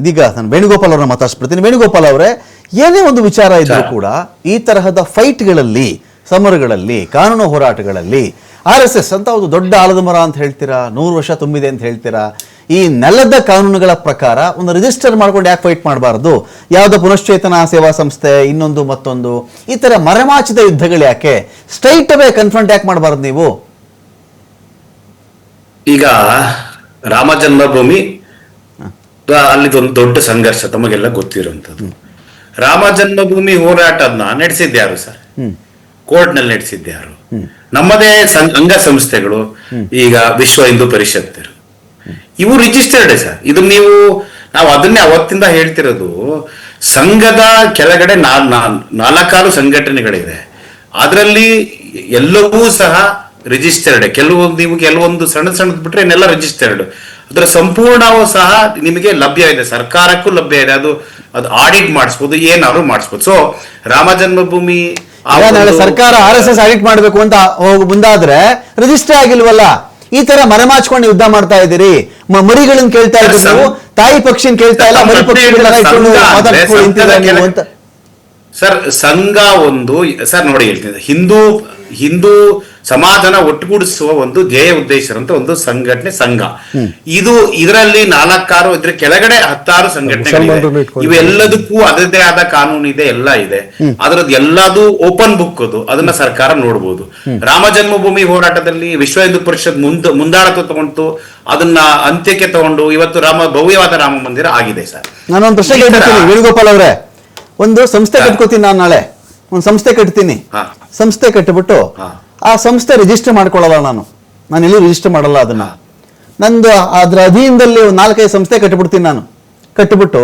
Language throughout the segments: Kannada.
ಇದೀಗ ನಾನು ವೇಣುಗೋಪಾಲ್ ಅವರನ್ನ ಮಾತಾಡ್ಸ್ಬಿಡ್ತೀನಿ. ವೇಣುಗೋಪಾಲ್ ಅವರೇ ಏನೇ ಒಂದು ವಿಚಾರ ಇದ್ರೂ ಕೂಡ ಈ ತರಹದ ಫೈಟ್ಗಳಲ್ಲಿ ಸಮರಗಳಲ್ಲಿ ಕಾನೂನು ಹೋರಾಟಗಳಲ್ಲಿ ಆರ್ ಎಸ್ ಎಸ್ ಅಂತ ಒಂದು ದೊಡ್ಡ ಆಲದ ಮರ ಅಂತ ಹೇಳ್ತೀರಾ? ನೂರು ವರ್ಷ ತುಂಬಿದೆ ಅಂತ ಹೇಳ್ತೀರಾ? ಈ ನೆಲದ ಕಾನೂನುಗಳ ಪ್ರಕಾರ ಒಂದು ರಿಜಿಸ್ಟರ್ ಮಾಡ್ಕೊಂಡು ಯಾಕೆ ಫೈಟ್ ಮಾಡಬಾರ್ದು? ಯಾವುದೋ ಪುನಶ್ಚೇತನ ಸೇವಾ ಸಂಸ್ಥೆ ಇನ್ನೊಂದು ಮತ್ತೊಂದು. ಈ ತರ ಮರೆಮಾಚಿದ ಯುದ್ಧಗಳು ಯಾಕೆ? ಸ್ಟ್ರೈಟ್ ಅವೇ ಕನ್ಫ್ರಂಟ್ ಯಾಕೆ ಮಾಡಬಾರ್ದು ನೀವು? ಈಗ ರಾಮ ಜನ್ಮಭೂಮಿ ಅಲ್ಲಿ ಒಂದು ದೊಡ್ಡ ಸಂಘರ್ಷ ತಮಗೆಲ್ಲ ಗೊತ್ತಿರುವಂತದ್ದು ರಾಮ ಜನ್ಮಭೂಮಿ ಹೋರಾಟನ ನಡೆಸಿದ್ಯಾರು ಸರ್? ಕೋರ್ಟ್ನಲ್ಲಿ ನಡೆಸಿದ್ಯಾರು ನಮ್ಮದೇ ಅಂಗ ಸಂಸ್ಥೆಗಳು ಈಗ ವಿಶ್ವ ಹಿಂದೂ ಪರಿಷತ್ ಇವು ರಿಜಿಸ್ಟರ್ಡ್ ಸರ್. ಇದು ನೀವು ನಾವು ಅದನ್ನೇ ಅವತ್ತಿಂದ ಹೇಳ್ತಿರೋದು ಸಂಘದ ಕೆಳಗಡೆ ನಾಲ್ಕಾರು ಸಂಘಟನೆಗಳಿದೆ. ಅದರಲ್ಲಿ ಎಲ್ಲವೂ ಸಹ ರಿಜಿಸ್ಟರ್ಡ್ ಕೆಲವೊಂದು ನೀವು ಕೆಲವೊಂದು ಸಣ್ಣ ಸಣ್ಣದ್ ಬಿಟ್ರೆ ಇನ್ನೆಲ್ಲ ರಿಜಿಸ್ಟರ್ಡ್ ಅದರ ಸಂಪೂರ್ಣವೂ ಸಹ ನಿಮಗೆ ಲಭ್ಯ ಇದೆ. ಸರ್ಕಾರಕ್ಕೂ ಲಭ್ಯ ಇದೆ. ಅದು ಅದು ಆಡಿಟ್ ಮಾಡಿಸ್ಬೋದು ಏನಾದ್ರು ಮಾಡಿಸ್ಬೋದು. ಸೊ ರಾಮ ಜನ್ಮಭೂಮಿ ನಾಳೆ ಸರ್ಕಾರ ಆರ್ ಎಸ್ ಎಸ್ ಆಡಿಟ್ ಮಾಡಬೇಕು ಅಂತ ಹೋಗಿ ಮುಂದಾದ್ರೆ ರಿಜಿಸ್ಟರ್ ಆಗಿಲ್ವಲ್ಲ? ಈ ತರ ಮರೆಮಾಚ್ಕೊಂಡು ಯುದ್ಧ ಮಾಡ್ತಾ ಇದ್ದೀರಿ. ಮರಿಗಳನ್ನ ಕೇಳ್ತಾ ಇದ್ದೀರಿ ಸಂ- ನೀವು. ತಾಯಿ ಪಕ್ಷಿನ ಕೇಳ್ತಾ ಇಲ್ಲ ಮರಿ ಪಕ್ಷಿ ಸರ್ ಸಂಘ ಒಂದು ಸರ್ ನೋಡಿ ಹೇಳ್ತೀನಿ. ಹಿಂದೂ ಹಿಂದೂ ಸಮಾಜನ ಒಟ್ಟುಗೂಡಿಸುವ ಒಂದು ಧ್ಯೇಯ ಉದ್ದೇಶರಂತ ಒಂದು ಸಂಘಟನೆ ಸಂಘ. ಇದು ಇದರಲ್ಲಿ ನಾಲ್ಕಾರು ಇದ್ರ ಕೆಳಗಡೆ ಹತ್ತಾರು ಸಂಘಟನೆಗಳಿವೆ. ಇವೆಲ್ಲದಕ್ಕೂ ಅದರದೇ ಆದ ಕಾನೂನು ಇದೆ ಎಲ್ಲ ಇದೆ. ಅದರದ್ದು ಎಲ್ಲದು ಓಪನ್ ಬುಕ್ ಅದು. ಅದನ್ನ ಸರ್ಕಾರ ನೋಡಬಹುದು ರಾಮ ಜನ್ಮಭೂಮಿ ಹೋರಾಟದಲ್ಲಿ ವಿಶ್ವ ಹಿಂದೂ ಪರಿಷತ್ ಮುಂದ ಮುಂದಾಳತ್ವ ತಗೊಂಡು ಅದನ್ನ ಅಂತ್ಯಕ್ಕೆ ತಗೊಂಡು ಇವತ್ತು ರಾಮ ಭವ್ಯವಾದ ರಾಮ ಮಂದಿರ ಆಗಿದೆ ಸರ್. ನಾನೊಂದು ಪ್ರಶ್ನೆ ಕೇಳ್ತೀನಿ ವೇಣುಗೋಪಾಲ್ ಅವರೇ ಒಂದು ಸಂಸ್ಥೆ. ಕಟ್ಕೋತೀನಿ ನಾನು ನಾಳೆ. ಒಂದು ಸಂಸ್ಥೆ ಕಟ್ತೀನಿ. ಹಾ. ಸಂಸ್ಥೆ ಕಟ್ಟಿಬಿಟ್ಟು. ಆ ಸಂಸ್ಥೆ ರಿಜಿಸ್ಟರ್ ಮಾಡ್ಕೊಳ್ಳಲ್ಲ ನಾನು. ನಾನು ಎಲ್ಲೂ ರಿಜಿಸ್ಟರ್ ಮಾಡಲ್ಲ ಅದನ್ನ. ನಂದು ಅದ್ರ ಅಧೀನದಲ್ಲಿ ಒಂದು ನಾಲ್ಕೈದು ಸಂಸ್ಥೆ ಕಟ್ಟಿಬಿಡ್ತೀನಿ ನಾನು. ಕಟ್ಟಿಬಿಟ್ಟು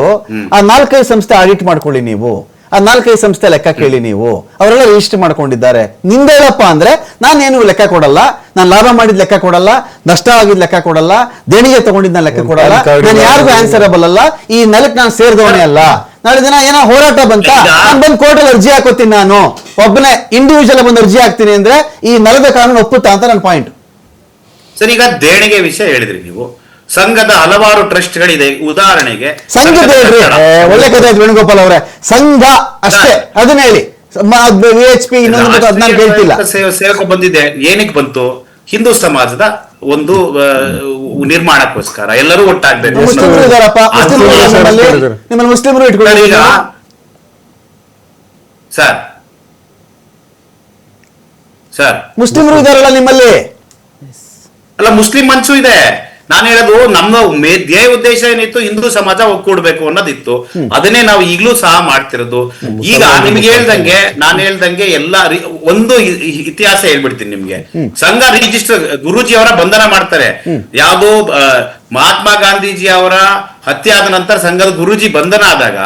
ಆ ನಾಲ್ಕೈದು ಸಂಸ್ಥೆ ಆಡಿಟ್ ಮಾಡ್ಕೊಳ್ಳಿ ನೀವು. ಆ ನಾಲ್ಕೈದು ಸಂಸ್ಥೆ ಲೆಕ್ಕ ಕೇಳಿ ನೀವು. ಅವರೆಲ್ಲ ರಿಜಿಸ್ಟರ್ ಮಾಡ್ಕೊಂಡಿದ್ದಾರೆ. ನಿಂದೇಳಪ್ಪ ಅಂದ್ರೆ ನಾನೇನು ಲೆಕ್ಕ ಕೊಡಲ್ಲ. ನಾನು ಲಾಭ ಮಾಡಿದ ಲೆಕ್ಕ ಕೊಡಲ್ಲ. ನಷ್ಟ ಆಗಿದ್ ಲೆಕ್ಕ ಕೊಡಲ್ಲ. ದೇಣಿಗೆ ತಗೊಂಡಿದ್ದ ಲೆಕ್ಕ ಕೊಡಲ್ಲ. ನಾನು ಯಾರಿಗೂ ಆನ್ಸರ್ ಆನ್ಸರಬಲ್ ಅಲ್ಲ. ಈ ನೆಲಕ್ಕೆ ನಾನು ಸೇರಿದವನೇ ಅಲ್ಲ. ನಾಳೆ ದಿನ ಏನೋ ಹೋರಾಟ ಬಂತ? ನಾನು ಬಂದು ಕೋರ್ಟಲ್ಲಿ ಅರ್ಜಿ ಹಾಕೋತೀನಿ ನಾನು. ಒಬ್ಬನೇ ಇಂಡಿವಿಜುವಲ್ ಬಂದು ಅರ್ಜಿ ಹಾಕ್ತೀನಿ ಅಂದ್ರೆ ಈ ನೆಲದ ಕಾನೂನು ಒಪ್ಪುತ್ತಾ ಅಂತ ನನ್ನ ಪಾಯಿಂಟ್ ಸರ್ ಈಗ ದೇಣಿಗೆ ವಿಷಯ ಹೇಳಿದ್ರಿ ನೀವು. ಸಂಘದ ಹಲವಾರು ಟ್ರಸ್ಟ್ಗಳಿದೆ. ಉದಾಹರಣೆಗೆ ಸಂಘ. ಒಳ್ಳೆ ಕಥೆ ಆಯ್ತು ವೇಣುಗೋಪಾಲ್ ಅವರೇ. ಸಂಘ ಅಷ್ಟೇ. ಅದನ್ನ ಹೇಳಿ. ವಿ ಎಚ್ ಪಿ ಇನ್ನೊಂದು ಅದನ್ನ ಕೇಳ್ತಿಲ್ಲ ಸೇವಕ ಬಂದಿದೆ ಏನಕ್ಕೆ ಬಂತು? ಹಿಂದೂ ಸಮಾಜದ ಒಂದು ನಿರ್ಮಾಣಕ್ಕೋಸ್ಕರ. ಎಲ್ಲರೂ ಒಟ್ಟಾಗ್ಬೇಕು. ಮುಸ್ಲಿಮರು ಈಗ ಸರ್. ಸರ್. ಮುಸ್ಲಿಮರು ಇದಾರಲ್ಲ ನಿಮ್ಮಲ್ಲಿ. ಅಲ್ಲ ಮುಸ್ಲಿಂ ಮನ್ಸು ಇದೆ. ನಾನು ಹೇಳೋದು ನಮ್ಮ ಧ್ಯೇಯ ಉದ್ದೇಶ ಏನಿತ್ತು ಹಿಂದೂ ಸಮಾಜ ಒಗ್ಗೂಡ್ಬೇಕು ಅನ್ನೋದಿತ್ತು. ಅದನ್ನೇ ನಾವು ಈಗಲೂ ಸಹ ಮಾಡ್ತಿರೋದು. ಈಗ ನಿಮ್ಗೆ ಹೇಳ್ದಂಗೆ ನಾನು ಹೇಳ್ದಂಗೆ ಎಲ್ಲ ಒಂದು ಇತಿಹಾಸ ಹೇಳ್ಬಿಡ್ತೀನಿ ನಿಮ್ಗೆ. ಸಂಘ ರಿಜಿಸ್ಟರ್ ಗುರುಜಿ ಅವರ ಬಂಧನ ಮಾಡ್ತಾರೆ. ಯಾವುದು ಮಹಾತ್ಮ ಗಾಂಧೀಜಿ ಅವರ ಹತ್ಯೆ ಆದ ನಂತರ ಸಂಘದ ಗುರುಜಿ ಬಂಧನ ಆದಾಗ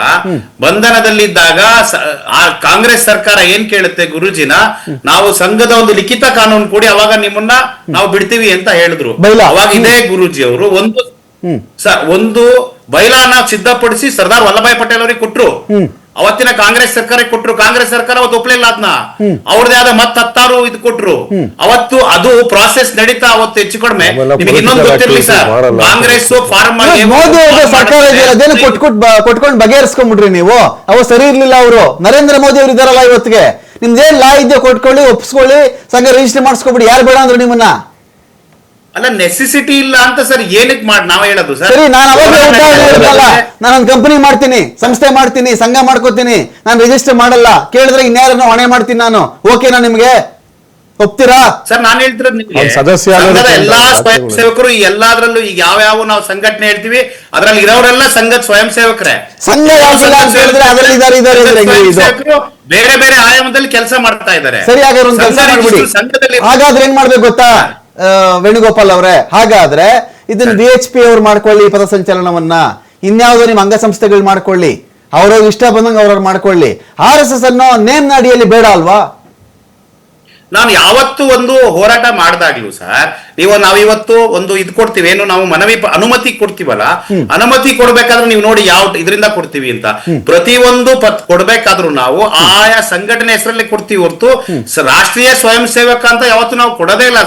ಬಂಧನದಲ್ಲಿದ್ದಾಗ ಆ ಕಾಂಗ್ರೆಸ್ ಸರ್ಕಾರ ಏನ್ ಕೇಳುತ್ತೆ ಗುರುಜಿನ ನಾವು ಸಂಘದ ಒಂದು ಲಿಖಿತ ಕಾನೂನು ಕೊಡಿ ಅವಾಗ ನಿಮ್ಮನ್ನ ನಾವು ಬಿಡ್ತೀವಿ ಅಂತ ಹೇಳಿದ್ರು. ಅವಾಗ ಇದೇ ಗುರುಜಿ ಅವರು ಒಂದು ಒಂದು ಬೈಲಾನ ಸಿದ್ಧಪಡಿಸಿ ಸರ್ದಾರ್ ವಲ್ಲಭಾಯ್ ಪಟೇಲ್ ಅವರಿಗೆ ಕೊಟ್ರು. ಅವತ್ತಿನ ಕಾಂಗ್ರೆಸ್ ಸರ್ಕಾರಕ್ಕೆ ಕೊಟ್ಟರು ಕಾಂಗ್ರೆಸ್ ಸರ್ಕಾರ ಅವತ್ತು ಒಪ್ಲಿಲ್ಲ ಅದನ್ನ ಅವ್ರದೇ ಆದ ಮತ್ ಹತ್ತಾರು ಇದು ಕೊಟ್ರು. ಅವತ್ತು ಅದು ಪ್ರಾಸೆಸ್ ನಡೀತಾ ಅವತ್ತು ಹೆಚ್ಚು ಕಡಿಮೆ. ನಿಮಗೆ ಇನ್ನೊಂದು ಗೊತ್ತಿರಲಿ ಸರ್ ಕಾಂಗ್ರೆಸ್ ಫಾರ್ಮ್ ಸರ್ಕಾರ ಕೊಟ್ಕೊಂಡು ಬಗೆಹರಿಸ್ಕೊಂಡ್ಬಿಡ್ರಿ ನೀವು? ಅವ ಸರಿ ಇರ್ಲಿಲ್ಲ ಅವರು. ನರೇಂದ್ರ ಮೋದಿ ಅವರು ಇದಾರಲ್ಲ ಇವತ್ತಿಗೆ. ನಿಮ್ದೇನ್ ಲಾ ಇದೆಯೋ ಕೊಟ್ಕೊಳ್ಳಿ ಒಪ್ಸ್ಕೊಳ್ಳಿ ಸಂಘ ರಿಜಿಸ್ಟರ್ ಮಾಡಿಸ್ಕೊಬಿಡಿ. ಯಾರು ಬೇಡ ಅಂದ್ರು ನಿಮ್ಮನ್ನ? ಅಲ್ಲ ನೆಸೆಸಿಟಿ ಇಲ್ಲ ಅಂತ ಸರ್ ಏನಕ್ಕೆ ಮಾಡಿ ನಾವ್ ಹೇಳೋದು ಸರ್? ಸರಿ ನಾನು ಅವಾಗ ಉದಾಹರಣೆ ಹೇಳಿದ್ನಲ್ಲ ನಾನೊಂದು ಕಂಪನಿ ಮಾಡ್ತೀನಿ ಸಂಸ್ಥೆ ಮಾಡ್ತೀನಿ ಸಂಘ ಮಾಡ್ಕೋತೀನಿ ನಾನು ರಿಜಿಸ್ಟರ್ ಮಾಡಲ್ಲ ಕೇಳಿದ್ರೆ ಇನ್ಯಾರನ್ನ ಹೊಣೆ ಮಾಡ್ತೀನಿ ನಾನು ಓಕೆನಾ ನಿಮ್ಗೆ? ಒಪ್ತೀರಾ? ಸರ್ ನಾನು ಹೇಳ್ತಿರೋದು ನಿಮ್ಗೆ. ಅವ್ನ್ ಸದಸ್ಯ ಆಗೋದಕ್ಕೆ ಸಂಘದ ಎಲ್ಲಾ. ಸ್ವಯಂ ಸೇವಕರು ಈ ಎಲ್ಲಾದ್ರಲ್ಲೂ ಈಗ ಯಾವ ಯಾವ ನಾವು ಸಂಘಟನೆ ಹೇಳ್ತೀವಿ ಅದ್ರಲ್ಲಿ ಇರೋರೆಲ್ಲ ಸಂಘದ ಸ್ವಯಂ ಸೇವಕರೇ. ಸಂಘ ಅಂತ ಹೇಳಿದ್ರೆ ಅದ್ರಲ್ಲಿ ಇದಾರೆ ಇದಾರೆ ಇದಾರೆ ಹೆಂಗೆ ಇದು? ಸೇವಕರು ಬೇರೆ ಬೇರೆ ಆಯಾಮದಲ್ಲಿ ಕೆಲಸ ಮಾಡ್ತಾ ಇದ್ದಾರೆ. ಸರಿ ಹಾಗಾದ್ರೆ ಒಂದು ಕೆಲಸ ಸಂಘ ಮಾಡ್ಬಿಡಿ. ಸಂಘದಲ್ಲಿ ಹಾಗಾದ್ರೆ ಏನ್ ಮಾಡ್ಬೇಕು ಗೊತ್ತಾ? ವೇಣುಗೋಪಾಲ್ ಅವರೇ ಹಾಗಾದ್ರೆ ಇದನ್ನ ಬಿ ಎಚ್ ಪಿ ಅವ್ರು ಮಾಡ್ಕೊಳ್ಳಿ ಪಥಸಂಚಲನವನ್ನ. ಇನ್ಯಾವುದೋ ನಿಮ್ಮ ಅಂಗಸಂಸ್ಥೆಗಳು ಮಾಡ್ಕೊಳ್ಳಿ. ಅವ್ರವ್ರಿಗೆ ಇಷ್ಟ ಬಂದಂಗೆ ಅವ್ರವ್ರು ಮಾಡ್ಕೊಳ್ಳಿ. ಆರ್ ಎಸ್ ಎಸ್ ಅನ್ನೋ ನೇಮ್ ನಾಡಿಯಲ್ಲಿ ಬೇಡ ಅಲ್ವಾ? ನಾನು ಯಾವತ್ತು ಒಂದು ಹೋರಾಟ ಮಾಡಿದಾಗ್ಲೂ ಸರ್ ನೀವು ನಾವಿವತ್ತು ಒಂದು ಇದು ಕೊಡ್ತೀವಿ ಏನು ನಾವು ಮನವಿ ಅನುಮತಿ ಕೊಡ್ತೀವಲ್ಲ ಅನುಮತಿ ಕೊಡ್ಬೇಕಾದ್ರೆ ನೀವು ನೋಡಿ ಯಾವ ಇದರಿಂದ ಕೊಡ್ತೀವಿ ಅಂತ. ಪ್ರತಿಯೊಂದು ಪತ್ ಕೊಡ್ಬೇಕಾದ್ರೂ ನಾವು ಆಯಾ ಸಂಘಟನೆ ಹೆಸರಲ್ಲಿ ಕೊಡ್ತೀವಿ ಹೊರತು ರಾಷ್ಟ್ರೀಯ ಸ್ವಯಂ ಸೇವಕ ಅಂತ ಯಾವತ್ತು ನಾವು ಕೊಡೋದೇ ಇಲ್ಲ.